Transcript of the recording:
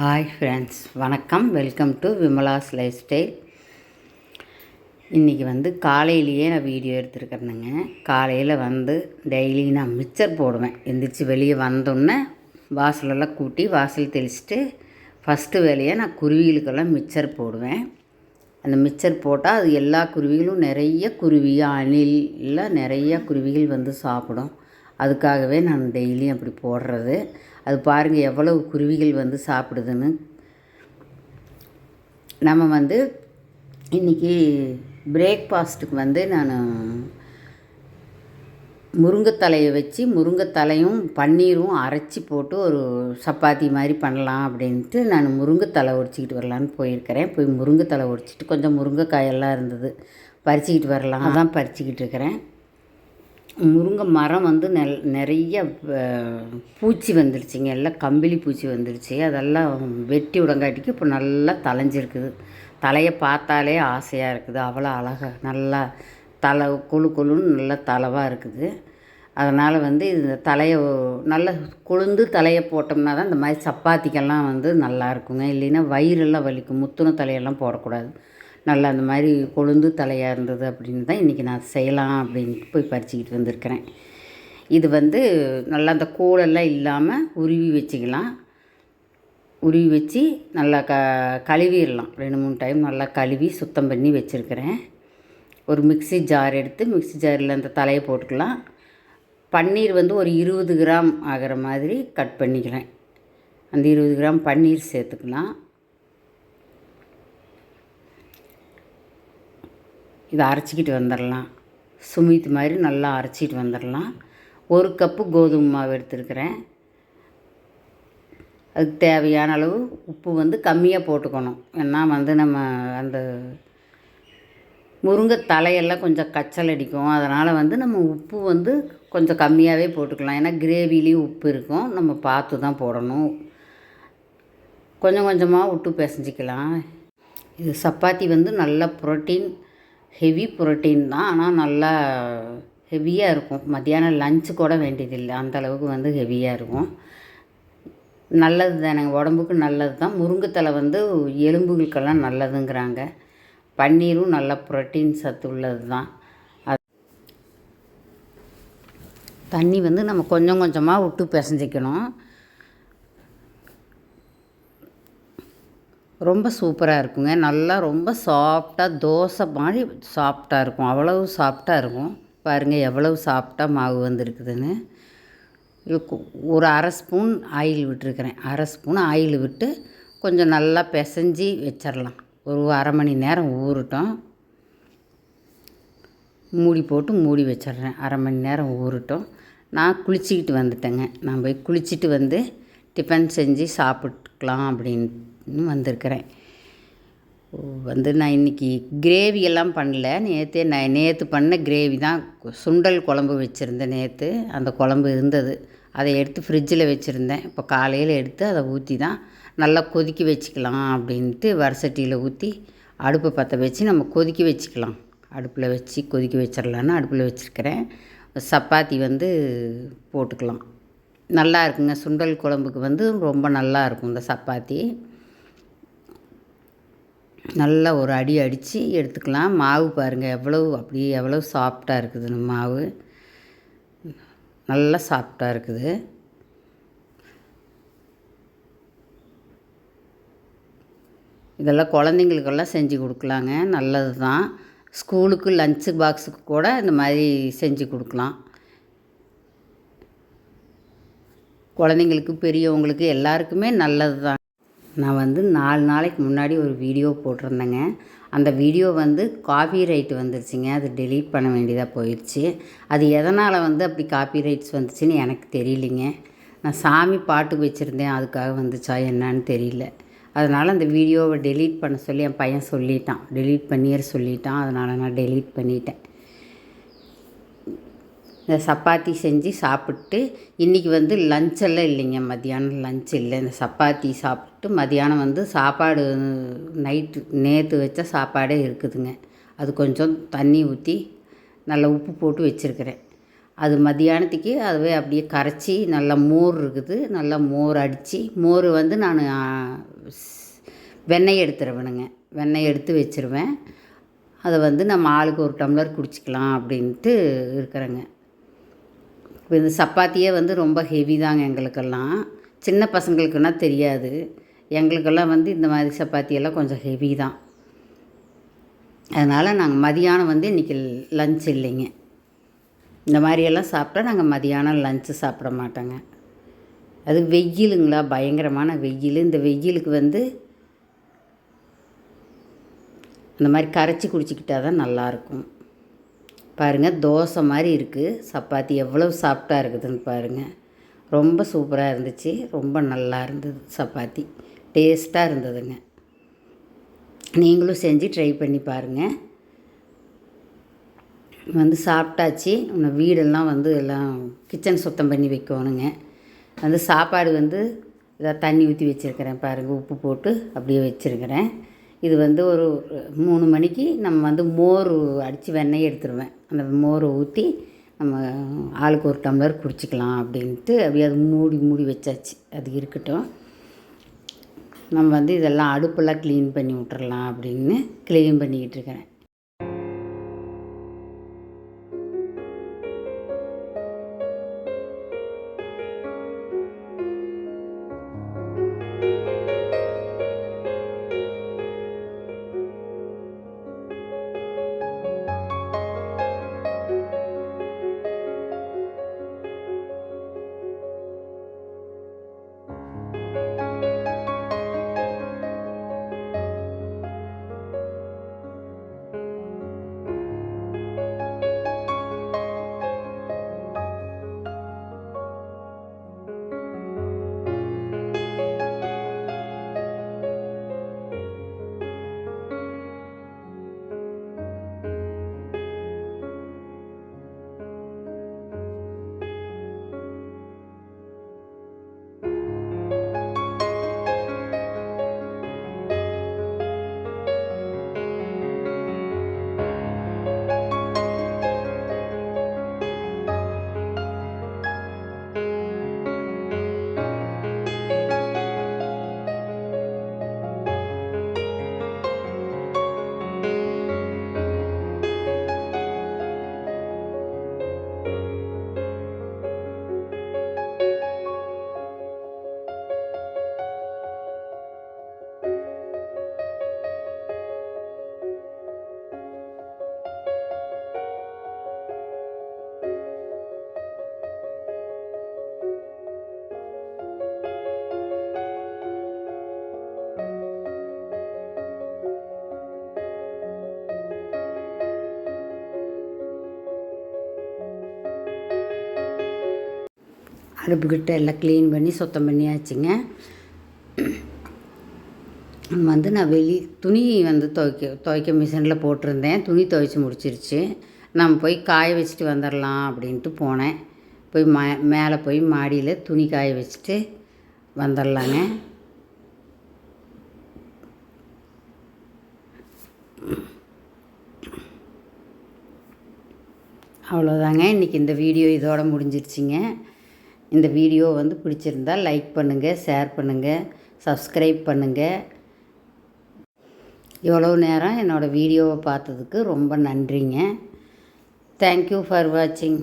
Hi friends வணக்கம். Welcome to Vimala's life style இன்றைக்கி வந்து காலையிலேயே நான் வீடியோ எடுத்துருக்கிறேனுங்க. காலையில் வந்து டெய்லி நான் மிச்சர் போடுவேன். எந்திரிச்சு வெளியே வந்தோடனே வாசலெல்லாம் கூட்டி வாசல் தெளிச்சுட்டு ஃபஸ்ட்டு வேலையை நான் குருவிகளுக்கெல்லாம் மிச்சர் போடுவேன். அந்த மிச்சர் போட்டால் அது எல்லா குருவிகளும் நிறைய குருவி அணிலில் நிறைய குருவிகள் வந்து சாப்பிடும். அதுக்காகவே நான் டெய்லியும் அப்படி போடுறது. அது பாருங்கள் எவ்வளவு குருவிகள் வந்து சாப்பிடுதுன்னு. நம்ம வந்து இன்றைக்கி பிரேக்ஃபாஸ்ட்டுக்கு வந்து நான் முருங்கைத்தலையை வச்சு முருங்கைத்தலையும் பன்னீரும் அரைச்சி போட்டு ஒரு சப்பாத்தி மாதிரி பண்ணலாம் அப்படின்ட்டு நான் முருங்கைத்தலை உடச்சிக்கிட்டு வரலான்னு போயிருக்கிறேன். போய் முருங்கைத்தலை உடச்சிட்டு கொஞ்சம் முருங்கைக்காயெல்லாம் இருந்தது பறிச்சிக்கிட்டு வரலாம். அதான் பறிச்சிக்கிட்டு இருக்கிறேன். முருங்கை மரம் வந்து நெல் நிறைய பூச்சி வந்துருச்சுங்க. எல்லாம் கம்பிளி பூச்சி வந்துருச்சு. அதெல்லாம் வெட்டி விடங்காட்டிக்கு இப்போ நல்லா தளைஞ்சிருக்குது தலையை பார்த்தாலே ஆசையாக இருக்குது. அவ்வளோ அழகாக நல்லா தலை கொழு கொழுன்னு நல்லா தலைவாக இருக்குது. அதனால் வந்து இந்த தலையை நல்லா கொழுந்து தலையை போட்டோம்னா தான் இந்த மாதிரி சப்பாத்திக்கெல்லாம் வந்து நல்லா இருக்குங்க. இல்லைன்னா வயிறெல்லாம் வலிக்கும். முத்துன தலையெல்லாம் போடக்கூடாது. நல்லா அந்த மாதிரி கொழுந்து தலையாக இருந்தது அப்படின்னு தான் இன்றைக்கி நான் செய்யலாம் அப்படின்ட்டு போய் பறிச்சிக்கிட்டு வந்திருக்கிறேன். இது வந்து நல்லா அந்த கூழெல்லாம் இல்லாமல் உருவி வச்சுக்கலாம். உருவி வச்சு நல்லா க கழுவிடலாம். ரெண்டு மூணு டைம் நல்லா கழுவி சுத்தம் பண்ணி வச்சுருக்கிறேன். ஒரு மிக்ஸி ஜார் எடுத்து மிக்ஸி ஜாரில் அந்த தலையை போட்டுக்கலாம். பன்னீர் வந்து ஒரு இருபது கிராம் ஆகிற மாதிரி கட் பண்ணிக்கிறேன். அந்த இருபது கிராம் பன்னீர் சேர்த்துக்கலாம். இதை அரைச்சிக்கிட்டு வந்துடலாம். சுமித் மாதிரி நல்லா அரைச்சிட்டு வந்துடலாம். ஒரு கப்பு கோதுமை மாவு எடுத்துருக்கிறேன். அதுக்கு தேவையான அளவு உப்பு வந்து கம்மியாக போட்டுக்கணும். ஏன்னா வந்து நம்ம அந்த முருங்கை தலையெல்லாம் கொஞ்சம் கச்சல் அடிக்கும். அதனால் வந்து நம்ம உப்பு வந்து கொஞ்சம் கம்மியாகவே போட்டுக்கலாம். ஏன்னா கிரேவிலையும் உப்பு இருக்கும். நம்ம பார்த்து தான் போடணும். கொஞ்சம் கொஞ்சமாக விட்டு பிசைஞ்சிக்கலாம். இது சப்பாத்தி வந்து நல்ல புரோட்டீன் ஹெவி புரோட்டீன் தான். ஆனால் நல்லா ஹெவியாக இருக்கும். மத்தியானம் லஞ்சு கூட வேண்டியதில்லை. அந்தளவுக்கு வந்து ஹெவியாக இருக்கும். நல்லது தானேங்க உடம்புக்கு நல்லது தான். முருங்கைத்தலை வந்து எலும்புகளுக்கெல்லாம் நல்லதுங்கிறாங்க. பன்னீரும் நல்ல புரோட்டீன் சத்து உள்ளது தான். அது தண்ணி வந்து நம்ம கொஞ்சம் கொஞ்சமாக விட்டு பிசைஞ்சிக்கணும். ரொம்ப சூப்பராக இருக்குங்க. நல்லா ரொம்ப சாஃப்டாக தோசை மாதிரி சாஃப்டாக இருக்கும். அவ்வளவு சாஃப்டாக இருக்கும். பாருங்கள் எவ்வளவு சாஃப்டாக மாவு வந்திருக்குதுன்னு. ஒரு அரை ஸ்பூன் ஆயில் விட்டுருக்கிறேன். அரை ஸ்பூன் ஆயில் விட்டு கொஞ்சம் நல்லா பிசைஞ்சி வச்சிடலாம் ஒரு அரை மணி நேரம் ஊறட்டும். மூடி போட்டு மூடி வச்சிடுறேன் அரை மணி நேரம் ஊறட்டும். நான் குளிச்சுக்கிட்டு வந்துட்டேங்க. நான் போய் குளிச்சுட்டு வந்து டிஃபன் செஞ்சு சாப்பிட்டுக்கலாம் அப்படின்னு வந்திருக்கிறேன். வந்து நான் இன்றைக்கி கிரேவி எல்லாம் பண்ணல. நேற்று நான் நேற்று பண்ண கிரேவி தான். சுண்டல் குழம்பு வச்சுருந்தேன் நேற்று அந்த குழம்பு இருந்தது. அதை எடுத்து ஃப்ரிட்ஜில் வச்சுருந்தேன். இப்போ காலையில் எடுத்து அதை ஊற்றி தான் நல்லா கொதிக்க வச்சுக்கலாம் அப்படின்ட்டு வரசட்டியில் ஊற்றி அடுப்பை பற்ற வச்சு நம்ம கொதிக்க வச்சுக்கலாம். அடுப்பில் வச்சு கொதிக்க வச்சிடலான்னு அடுப்பில் வச்சுருக்கிறேன். சப்பாத்தி வந்து போட்டுக்கலாம். நல்லா இருக்குங்க. சுண்டல் குழம்புக்கு வந்து ரொம்ப நல்லா இருக்கும் இந்த சப்பாத்தி. நல்லா ஒரு அடி அடித்து எடுத்துக்கலாம். மாவு பாருங்கள் எவ்வளவு அப்படியே எவ்வளவு சாஃப்டாக இருக்குதுன்னு மாவு. நல்லா சாஃப்டாக இருக்குது. இதெல்லாம் குழந்தைங்களுக்கெல்லாம் செஞ்சு கொடுக்கலாங்க. நல்லது தான் ஸ்கூலுக்கு லஞ்சு பாக்ஸுக்கு கூட இந்த மாதிரி செஞ்சு கொடுக்கலாம். குழந்தைங்களுக்கு பெரியவங்களுக்கு எல்லாருக்குமே நல்லது தான் நான் வந்து நாலு நாளைக்கு முன்னாடி ஒரு வீடியோ போட்டிருந்தேங்க. அந்த வீடியோ வந்து காப்பி ரைட் வந்துருச்சுங்க. அது டெலீட் பண்ண வேண்டியதாக போயிடுச்சு அது எதனால் வந்து அப்படி காப்பி ரைட்ஸ் வந்துச்சுன்னு எனக்கு தெரியலிங்க. நான் சாமி பாட்டு வச்சுருந்தேன். அதுக்காக வந்துச்சா என்னான்னு தெரியல. அதனால் அந்த வீடியோவை டெலீட் பண்ண சொல்லி என் பையன் சொல்லிட்டான். டெலீட் பண்ணிட சொல்லிட்டான். அதனால் நான் டெலீட் பண்ணிட்டேன். இந்த சப்பாத்தி செஞ்சு சாப்பிட்டு இன்றைக்கி வந்து லஞ்செல்லாம் இல்லைங்க. மதியானம் லஞ்ச் இல்லை. இந்த சப்பாத்தி சாப்பிட்டு மதியானம் வந்து சாப்பாடு நைட்டு நேற்று வச்ச சாப்பாடே இருக்குதுங்க. அது கொஞ்சம் தண்ணி ஊற்றி நல்லா உப்பு போட்டு வச்சுருக்கிறேன். அது மதியானத்துக்கு அதுவே அப்படியே கரைச்சி நல்லா மோர் இருக்குது. நல்லா மோர் அடித்து மோர் வந்து நான் வெண்ணெய் எடுத்துருவேனுங்க. வெண்ணெய் எடுத்து வச்சுருவேன். அதை வந்து நம்ம ஆளுக்கு ஒரு டம்ளர் குடிச்சிக்கலாம் அப்படின்ட்டு இருக்கிறேங்க. இப்போ இந்த சப்பாத்தியே வந்து ரொம்ப ஹெவி தாங்க எங்களுக்கெல்லாம். சின்ன பசங்களுக்குன்னா தெரியாது. எங்களுக்கெல்லாம் வந்து இந்த மாதிரி சப்பாத்தியெல்லாம் கொஞ்சம் ஹெவி தான். அதனால் நாங்கள் மதியானம் வந்து இன்றைக்கி லஞ்ச் இல்லைங்க. இந்த மாதிரியெல்லாம் சாப்பிட்டா நாங்கள் மதியானம் லஞ்சு சாப்பிட மாட்டோங்க. அது வெயிலுங்களா? பயங்கரமான வெயில். இந்த வெயிலுக்கு வந்து இந்த மாதிரி கரைச்சி குடிச்சிக்கிட்டா தான் நல்லாயிருக்கும் பாருங்கள் தோசை மாதிரி இருக்குது சப்பாத்தி எவ்வளோ சாஃப்டாக இருக்குதுன்னு பாருங்கள் ரொம்ப சூப்பராக இருந்துச்சு. ரொம்ப நல்லா இருந்தது சப்பாத்தி. டேஸ்ட்டாக இருந்ததுங்க. நீங்களும் செஞ்சு ட்ரை பண்ணி பாருங்கள் வந்து சாப்பிட்டாச்சு இன்னும் வீடெல்லாம் வந்து எல்லாம் கிச்சன் சுத்தம் பண்ணி வைக்கணுங்க. வந்து சாப்பாடு வந்து இதாக தண்ணி ஊற்றி வச்சுருக்கிறேன் பாருங்கள் உப்பு போட்டு அப்படியே வச்சுருக்கிறேன். இது வந்து ஒரு மூணு மணிக்கு நம்ம வந்து மோர் அடித்து வெண்ணெய் எடுத்துருவேன். அந்த மோரை ஊற்றி நம்ம ஆளுக்கு ஒரு டம்ளர் குடிச்சிக்கலாம் அப்படின்ட்டு அப்படியே அது மூடி மூடி வச்சாச்சு. அது இருக்கட்டும். நம்ம வந்து இதெல்லாம் அடுப்பெல்லாம் க்ளீன் பண்ணி விட்டுறலாம் அப்படின்னு க்ளீன் பண்ணிக்கிட்டு இருக்கிறேன். அடுப்புக்கிட்ட எல்லாம் க்ளீன் பண்ணி சுத்தம் பண்ணியாச்சுங்க. வந்து நான் வெளி துணி வந்து துவைக்க துவைக்க மிஷினில் போட்டிருந்தேன். துணி துவைச்சி முடிச்சிருச்சு. நம்ம போய் காய வச்சுட்டு வந்துடலாம் அப்படின்ட்டு போனேன். போய் மா மேலே போய் மாடியில் துணி காய வச்சுட்டு வந்துடலாங்க அவ்வளோதாங்க இன்றைக்கி இந்த வீடியோ இதோட முடிஞ்சிருச்சுங்க. இந்த வீடியோ வந்து பிடிச்சிருந்தால் லைக் பண்ணுங்கள் ஷேர் பண்ணுங்கள் சப்ஸ்கிரைப் பண்ணுங்கள் இவ்வளோ நேரம் என்னோடய வீடியோவை பார்த்ததுக்கு ரொம்ப நன்றிங்க. தேங்க்யூ ஃபார் வாட்சிங்